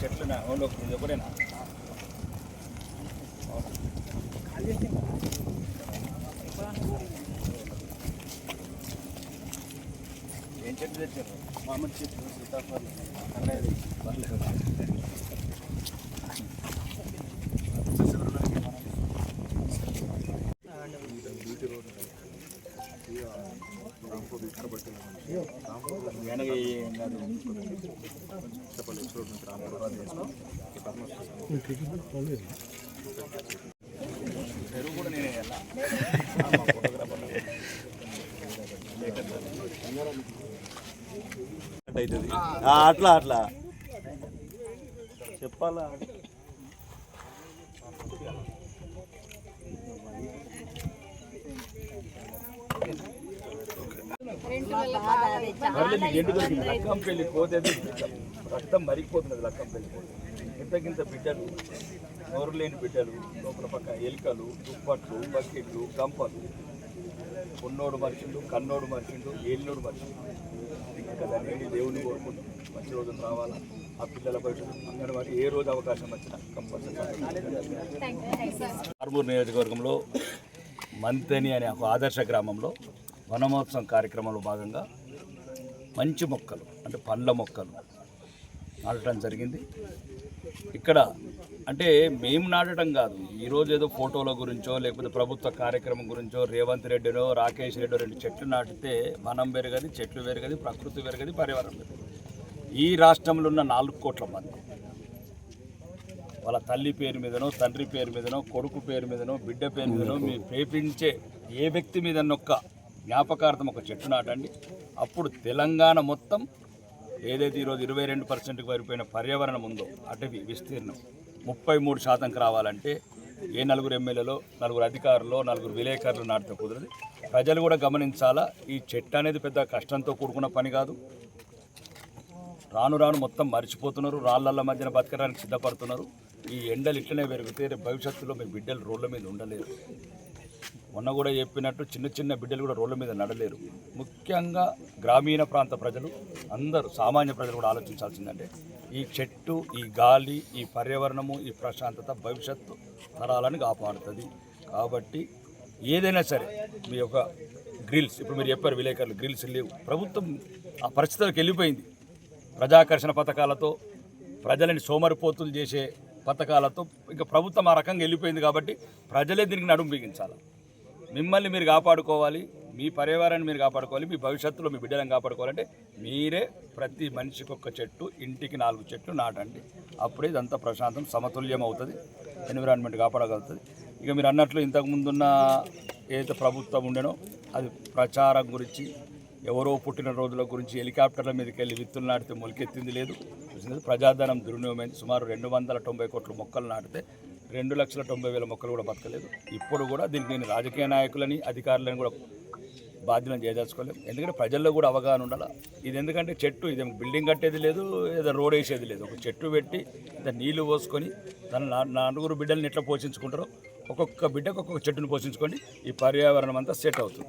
చెట్లునా ఓన్లో ఇది ఒకటేనా ఏం చెట్లు తెచ్చారు? మామిడి చెట్లు సీతాఫలం అన్నది పర్లేదు వెనక ఏం కాదు పెరుగు కూడా నేనే అవుతుంది అట్లా అట్లా. చెప్పాలా? మరలి ఎండు దొరికింది? లక్కం పెళ్ళి పోతే రక్తం మరిగిపోతున్నది లక్కం పెళ్ళి పోతే ఇంతకింత బిడ్డలు నోరు లేని బిడ్డలు లోపల పక్క ఎలుకలు దుప్పట్లు బకెట్లు గంపలు. ఉన్నోడు మనిషిండు కన్నోడు మనిషిండు ఏలినోడు మనిషిండు ఇంకా దాన్ని దేవుని కోరుకుంటూ మంచి రోజులు రావాలా? ఆ పిల్లల భవిష్యత్తు. అంగన్వాడీ ఏ రోజు అవకాశం వచ్చినా కంపల్సరీ ఆర్మూర్ నియోజకవర్గంలో మంతని అనే ఒక ఆదర్శ గ్రామంలో వనమహోత్సవం కార్యక్రమంలో భాగంగా మంచి మొక్కలు అంటే పండ్ల మొక్కలు నాటడం జరిగింది. ఇక్కడ అంటే మేము నాటడం కాదు ఈరోజు ఏదో ఫోటోల గురించో లేకపోతే ప్రభుత్వ కార్యక్రమం గురించో రేవంత్ రెడ్డినో రాకేష్ రెడ్డి రెండు చెట్లు నాటితే వనం పెరగది చెట్లు పెరగది ప్రకృతి పెరగది పర్యావరణం పెరగది. ఈ రాష్ట్రంలో ఉన్న నాలుగు కోట్ల మంది వాళ్ళ తల్లి పేరు మీదనో తండ్రి పేరు మీదనో కొడుకు పేరు మీదనో బిడ్డ పేరు మీదనో మీరు ప్రేపించే ఏ వ్యక్తి మీద జ్ఞాపకార్థం ఒక చెట్టు నాటండి. అప్పుడు తెలంగాణ మొత్తం ఏదైతే ఈరోజు ఇరవై రెండు పర్సెంట్కి పడిపోయిన పర్యావరణం ఉందో అటవీ విస్తీర్ణం ముప్పై మూడు శాతంకి రావాలంటే ఏ నలుగురు ఎమ్మెల్యేలో నలుగురు అధికారులు నలుగురు విలేకరులు నాటితే కుదరదు. ప్రజలు కూడా గమనించాలా ఈ చెట్టు అనేది పెద్ద కష్టంతో కూడుకున్న పని కాదు. రాను రాను మొత్తం మర్చిపోతున్నారు రాళ్ళల మధ్యన బతకడానికి సిద్ధపడుతున్నారు. ఈ ఎండలు ఇట్లనే పెరిగితే భవిష్యత్తులో మీ బిడ్డలు రోడ్ల మీద ఉండలేరు. మొన్న కూడా చెప్పినట్టు చిన్న చిన్న బిడ్డలు కూడా రోడ్ల మీద నడలేరు. ముఖ్యంగా గ్రామీణ ప్రాంత ప్రజలు అందరూ సామాన్య ప్రజలు కూడా ఆలోచించాల్సిందంటే ఈ చెట్టు ఈ గాలి ఈ పర్యావరణము ఈ ప్రశాంతత భవిష్యత్తు తరాలను కాపాడుతుంది. కాబట్టి ఏదైనా సరే మీ యొక్క గ్రిల్స్ ఇప్పుడు మీరు చెప్పారు విలేకరులు గ్రిల్స్ లేవు. ప్రభుత్వం ఆ పరిస్థితులకు వెళ్ళిపోయింది. ప్రజాకర్షణ పథకాలతో ప్రజలని సోమరిపోతులు చేసే పథకాలతో ఇంకా ప్రభుత్వం ఆ రకంగా వెళ్ళిపోయింది కాబట్టి ప్రజలే దీనికి నడుము బిగించాలి. మిమ్మల్ని మీరు కాపాడుకోవాలి మీ పర్యావరణాన్ని మీరు కాపాడుకోవాలి మీ భవిష్యత్తులో మీ బిడ్డలను కాపాడుకోవాలంటే మీరే ప్రతి మనిషికి ఒక చెట్టు ఇంటికి నాలుగు చెట్లు నాటండి. అప్పుడే ఇదంతా ప్రశాంతం సమతుల్యం అవుతుంది ఎన్విరాన్మెంట్ కాపాడగలుగుతుంది. ఇక మీరు అన్నట్లు ఇంతకుముందున్న ఏదైతే ప్రభుత్వం ఉండేనో అది ప్రచారం గురించి ఎవరో పుట్టిన రోజుల గురించి హెలికాప్టర్ల మీదకి వెళ్ళి విత్తులు నాటితే మొలికెత్తింది లేదు. ప్రజాధనం దుర్వినియోగమైంది. సుమారు రెండు వందల తొంభై కోట్ల మొక్కలు నాటితే రెండు లక్షల తొంభై వేల మొక్కలు కూడా బతకలేదు. ఇప్పుడు కూడా దీనికి నేను రాజకీయ నాయకులని అధికారులను కూడా బాధ్యతను చేయదలుచుకోలేము ఎందుకంటే ప్రజల్లో కూడా అవగాహన ఉండాలి? ఇది ఎందుకంటే చెట్టు ఇది బిల్డింగ్ కట్టేది లేదు ఏదో రోడ్ వేసేది లేదు. ఒక చెట్టు పెట్టి ఇంత నీళ్ళు పోసుకొని తన నా- నలుగురు బిడ్డల్ని ఎట్లా పోషించుకుంటారో ఒక్కొక్క బిడ్డకు ఒక్కొక్క చెట్టును పోషించుకొని ఈ పర్యావరణం అంతా సెట్ అవుతుంది.